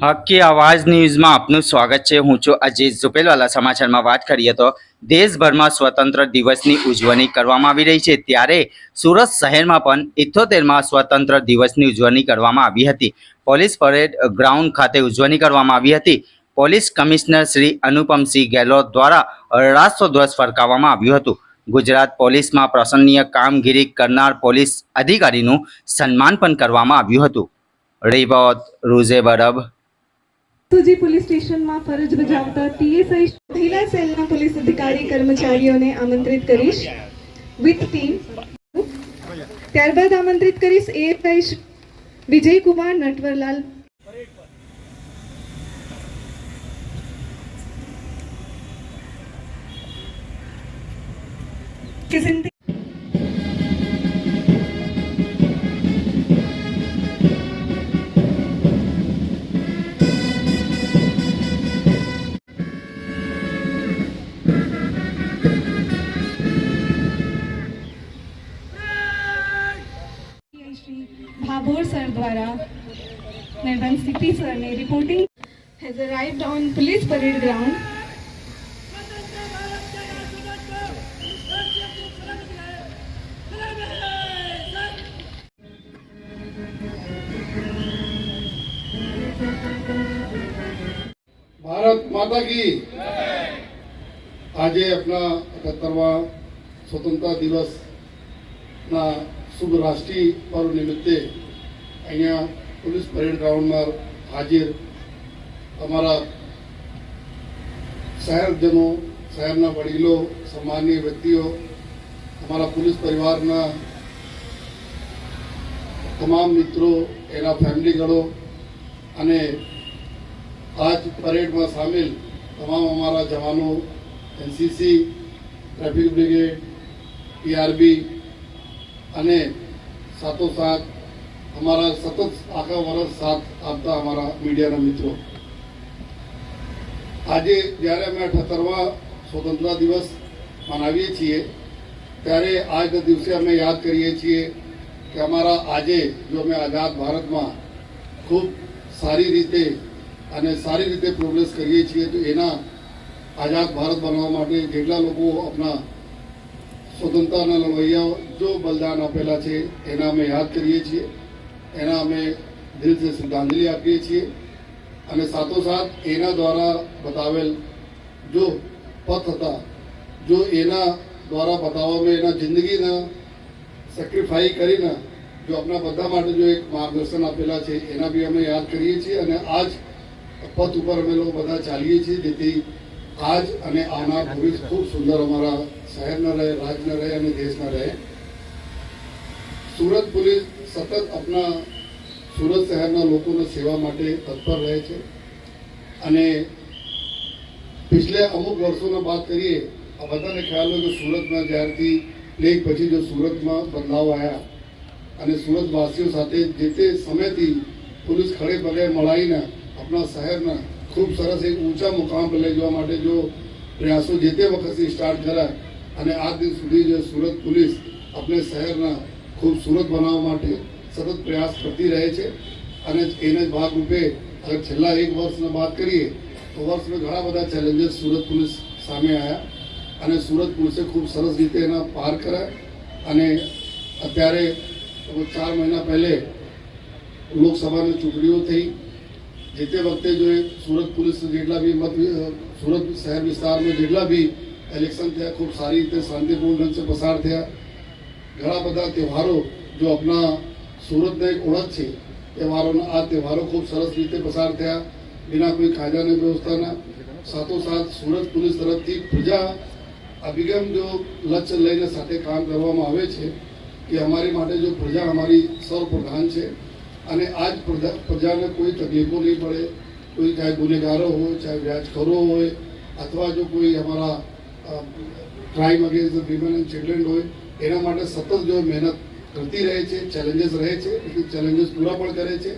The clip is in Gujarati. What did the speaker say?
હક્કી આવાજ ન્યૂઝમાં આપનું સ્વાગત છે. હું છું અજીત ઝુપેલવાલા સમાચારમાં વાત કરીએ તો દેશભરમાં સ્વતંત્ર દિવસની ઉજવણી કરવામાં આવી રહી છે. ત્યારે સુરત શહેરમાં પણ ઇથોતેરમાં સ્વતંત્ર દિવસની ઉજવણી કરવામાં આવી હતી. પોલીસ પરેડ ગ્રાઉન્ડ ખાતે ઉજવણી કરવામાં આવી હતી. પોલીસ કમિશનર શ્રી અનુપમસિંહ ગેહલોત દ્વારા રાષ્ટ્રધ્વજ ફરકાવવામાં આવ્યું હતું. ગુજરાત પોલીસમાં પ્રશંસનીય કામગીરી કરનાર પોલીસ અધિકારીનું સન્માન પણ કરવામાં આવ્યું હતું. રિપોર્ટ રૂઝે બરબ. સુજી પોલીસ સ્ટેશનમાં ફરજ બજાવતા પીએસઆઈ મહિલા સેલના પોલીસ અધિકારી કર્મચારીઓને આમંત્રિત કરીશ. વિથ ટીમ ત્યારબાદ આમંત્રિત કરીશ ASI Vijaykumar Natvarlal. K Bhabhor sir દ્વારા મેડમ સીપી સરને reporting has arrived on police parade ground. Bharat માતા કી. આજે આપણા અઠ્યાત્તરવા સ્વતંત્રતા દિવસના શુભ રાષ્ટ્રીય પર્વ નિમિત્તે અહીંયા પોલીસ પરેડ ગ્રાઉન્ડમાં હાજર અમારા શહેરજનો, શહેરના વડીલો, સન્માનીય વ્યક્તિઓ, અમારા પોલીસ પરિવારના તમામ મિત્રો, એના ફેમિલીગણો અને આજ પરેડમાં સામેલ તમામ અમારા જવાનો, એનસીસી, ટ્રાફિક બ્રિગેડ, ટીઆરબી અને સાથોસાથ અમારા સતત આખા વર્ષ સાથ આપતા અમારા મીડિયાના મિત્રો. આજે જ્યારે અમે અઠતરવા સ્વતંત્રતા દિવસ મનાવીએ છીએ, ત્યારે આજના દિવસે અમે યાદ કરીએ છીએ કે અમારા આજે જો અમે આઝાદ ભારતમાં ખૂબ સારી રીતે અને સારી રીતે પ્રોગ્રેસ કરીએ છીએ, તો એના આઝાદ ભારત બનાવવા માટે જેટલા લોકો આપણા સ્વતંત્રતાના લડવૈયાઓ જો બલિદાન આપેલા છે, એના અમે યાદ કરીએ છીએ. એના અમે દિલથી શ્રદ્ધાંજલિ આપીએ છીએ. અને સાથોસાથ એના દ્વારા બતાવેલ જો પથ હતા, જો એના દ્વારા બતાવવામાં એના જિંદગીના સેક્રિફાઈ કરીને જો આપણા બધા માટે જો એક માર્ગદર્શન આપેલા છે, એના બી અમે યાદ કરીએ છીએ. અને આજ પથ ઉપર અમે લોકો બધા ચાલીએ છીએ, જેથી આજ અને આના ભવિષ્ય ખૂબ સુંદર અમારા શહેરના રહે રાજ્યના રહે અને દેશના રહે. સુરત પોલીસ સતત આપણા સુરત શહેરના લોકોની સેવા માટે તત્પર રહે છે. અને પિછલે અમુક વર્ષોના વાત કરીએ, આ બધાને ખ્યાલ હોય કે સુરતમાં જ્યારથી પ્લેગ પછી જો સુરતમાં બદલાવ આવ્યા અને સુરતવાસીઓ સાથે જે તે સમયથી પોલીસ ખડે પગે મળાવીને આપણા શહેરના ખૂબ સરસ એક ઊંચા મુકામ પર લઈ જવા માટે જો પ્રયાસો જે તે વખતથી સ્ટાર્ટ કર્યા અને આજ દિન સુધી જે સુરત પોલીસ આપણે શહેરના ખૂબ સુરત બનાવવા માટે સતત પ્રયાસ કરતી રહે છે અને એને ભાગરૂપે અગર છેલ્લા એક વર્ષની વાત કરીએ તો વર્ષમાં ઘણા બધા ચેલેન્જીસ સુરત પોલીસ સામે આવ્યા અને સુરત પોલીસે ખૂબ સરસ રીતે એના પાર કર્યા અને અત્યારે ચાર મહિના પહેલે લોકસભાની ચૂંટણીઓ થઈ. જે તે વખતે જો સુરત પોલીસ જેટલા બી મત સુરત શહેર વિસ્તારમાં જેટલા બી ઇલેક્શન થયા, ખૂબ સારી રીતે શાંતિપૂર્ણ ઢંગ પસાર થયા. ઘણા બધા તહેવારો જો આપણા સુરતને એક ઓળખ છે તહેવારોના આ તહેવારો ખૂબ સરસ રીતે પસાર થયા. બિના કોઈ કાયદાની વ્યવસ્થાના સાથોસાથ સુરત પોલીસ તરફથી પ્રજા અભિગમ જો લક્ષ્ય લઈને સાથે કામ કરવામાં આવે છે, કે અમારી માટે જો પ્રજા અમારી સર્વપ્રધાન છે, અને આજ પ્રજા- પ્રજાને કોઈ તકલીફો નહીં પડે, કોઈ ચાહે ગુનેગારો હોય, ચાહે વ્યાજખોરો હોય, અથવા જો કોઈ અમારા crime against women and children હોય, એના માટે સતત જો મહેનત કરતી રહે છે, ચેલેન્જીસ રહે છે ચેલેન્જીસ પૂરા પણ કરે છે